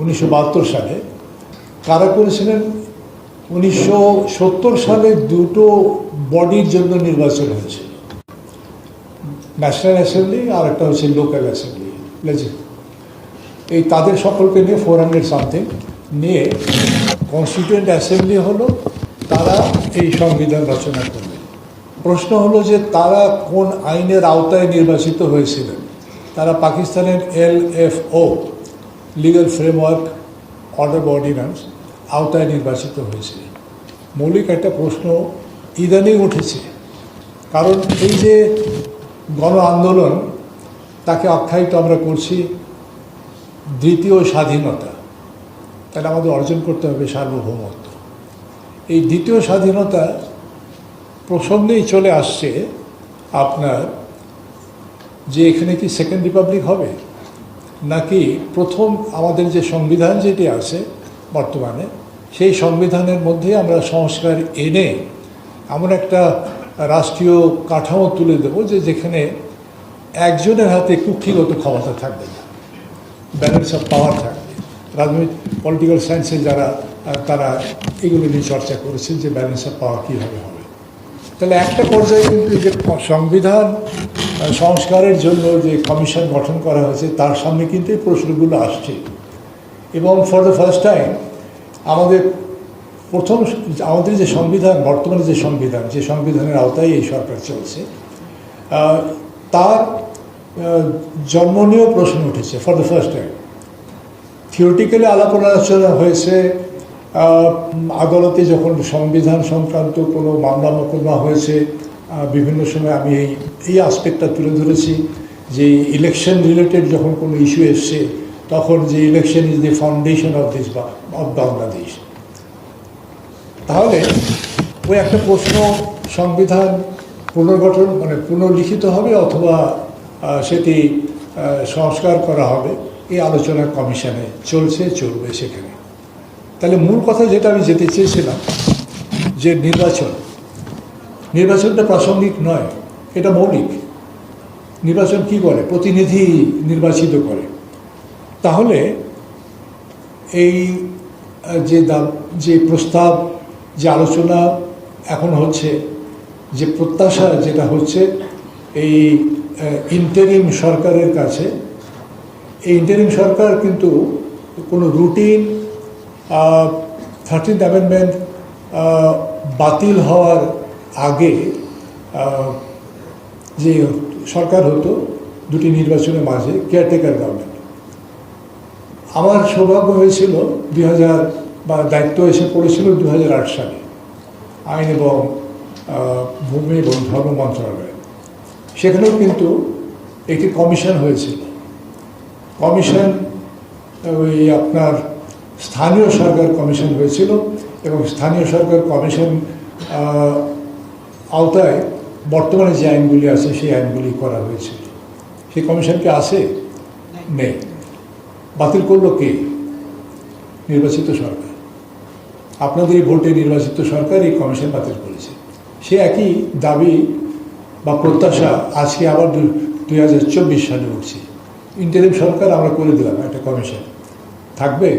উনিশশো বাহাত্তর সালে। কারা করেছিলেন? উনিশশো সত্তর সালে দুটো বডির জন্য নির্বাচন হয়েছে। ন্যাশনাল অ্যাসেম্বলি আর একটা হচ্ছে লোকাল অ্যাসেম্বলি। এই তাদের সকলকে নিয়ে ফোর হান্ড্রেড সামথিং নিয়ে কনস্টিটিউয়েন্ট অ্যাসেম্বলি হলো, তারা এই সংবিধান রচনা করবে প্রশ্ন হলো যে তারা কোন আইনের আওতায় নির্বাচিত হয়েছিলেন? তারা পাকিস্তানের L F O legal framework order ordinance আওতায় নির্বাচিত হয়েছে। মৌলিক একটা প্রশ্ন ইদানিং উঠেছে, কারণ এই যে গণ আন্দোলন, তাকে আখ্যায়িত আমরা করছি দ্বিতীয় স্বাধীনতা। তাহলে আমাদের অর্জন করতে হবে সার্বভৌমত্ব। এই দ্বিতীয় স্বাধীনতা প্রসঙ্গেই চলে আসছে আপনার যে এখানে কি সেকেন্ড রিপাবলিক হবে? নাকি প্রথম আমাদের যে সংবিধান যেটি আছে বর্তমানে, সেই সংবিধানের মধ্যে আমরা সংস্কার এনে এমন একটা রাষ্ট্রীয় কাঠামো তুলে দেব যে যেখানে একজনের হাতে কুক্ষিগত ক্ষমতা থাকবে না ব্যালেন্স অফ পাওয়ার থাকবে। রাজনৈতিক পলিটিক্যাল সায়েন্সে যারা, তারা এগুলো নিয়ে চর্চা করেছেন যে ব্যালেন্স অফ পাওয়ার কীভাবে হবে। তাহলে একটা পর্যায়ে কিন্তু যে সংবিধান সংস্কারের জন্য যে কমিশন গঠন করা হয়েছে, তার সামনে কিন্তু এই প্রশ্নগুলো আসছে। এবং ফর দ্য ফার্স্ট টাইম আমাদের প্রথম আমাদের যে সংবিধান, বর্তমানে যে সংবিধান, যে সংবিধানের আওতায় এই সরকার চলছে তার জন্ম নিয়েও প্রশ্ন উঠেছে for the first time theoretically আলাপ আলোচনা হয়েছে আদালতে যখন সংবিধান সংক্রান্ত কোনো মামলা মোকদ্দমা হয়েছে বিভিন্ন সময় আমি এই এই আসপেক্টটা তুলে ধরেছি যে ইলেকশন রিলেটেড যখন কোনো ইস্যু এসছে, তখন যে election is the foundation of this of Bangladesh তাহলে ওই একটা প্রশ্ন সংবিধান পুনর্গঠন মানে পুনর্লিখিত হবে অথবা সেটি সংস্কার করা হবে, এই আলোচনা কমিশনে চলছে, চলবে সেখানে। তাহলে মূল কথা যেটা আমি যেতে চেয়েছিলাম, যে নির্বাচন। নির্বাচনটা প্রাসঙ্গিক নয়, এটা মৌলিক। নির্বাচন কি করে? প্রতিনিধি নির্বাচিত করে। তাহলে এই যে দা- যে প্রস্তাব, যে আলোচনা এখন হচ্ছে, যে প্রত্যাশা যেটা হচ্ছে, এই ইন্টারিম সরকারের কাছে, এই ইন্টারিম সরকার কিন্তু কোনো রুটিন থার্টিন্থ অ্যামেন্ডমেন্ট বাতিল হওয়ার আগে যে সরকার হতো, দুটি নির্বাচনের মাঝে কেয়ারটেকার গভর্নমেন্ট আমার সৌভাগ্য হয়েছিল দুই হাজার বা দায়িত্ব এসে পড়েছিল দু হাজার আট সালে আইন এবং ভূমি এবং ধর্ম মন্ত্রণালয়। সেখানেও কিন্তু একটি কমিশন হয়েছিল। কমিশন ওই আপনার স্থানীয় সরকার কমিশন হয়েছিল এবং স্থানীয় সরকার কমিশন আওতায় বর্তমানে যে আইনগুলি আছে, সেই আইনগুলি করা হয়েছে। সেই কমিশন কি আছে? নেই। বাতিল করল কে? নির্বাচিত সরকার। আপনাদের এই ভোটে নির্বাচিত সরকার এই কমিশন বাতিল করেছে। সে একই দাবি বা প্রত্যাশা আজকে আবার দুই হাজার চব্বিশ সালে উঠছে। ইন্টারিম সরকার আমরা করে দিলাম একটা কমিশন। থাকবে?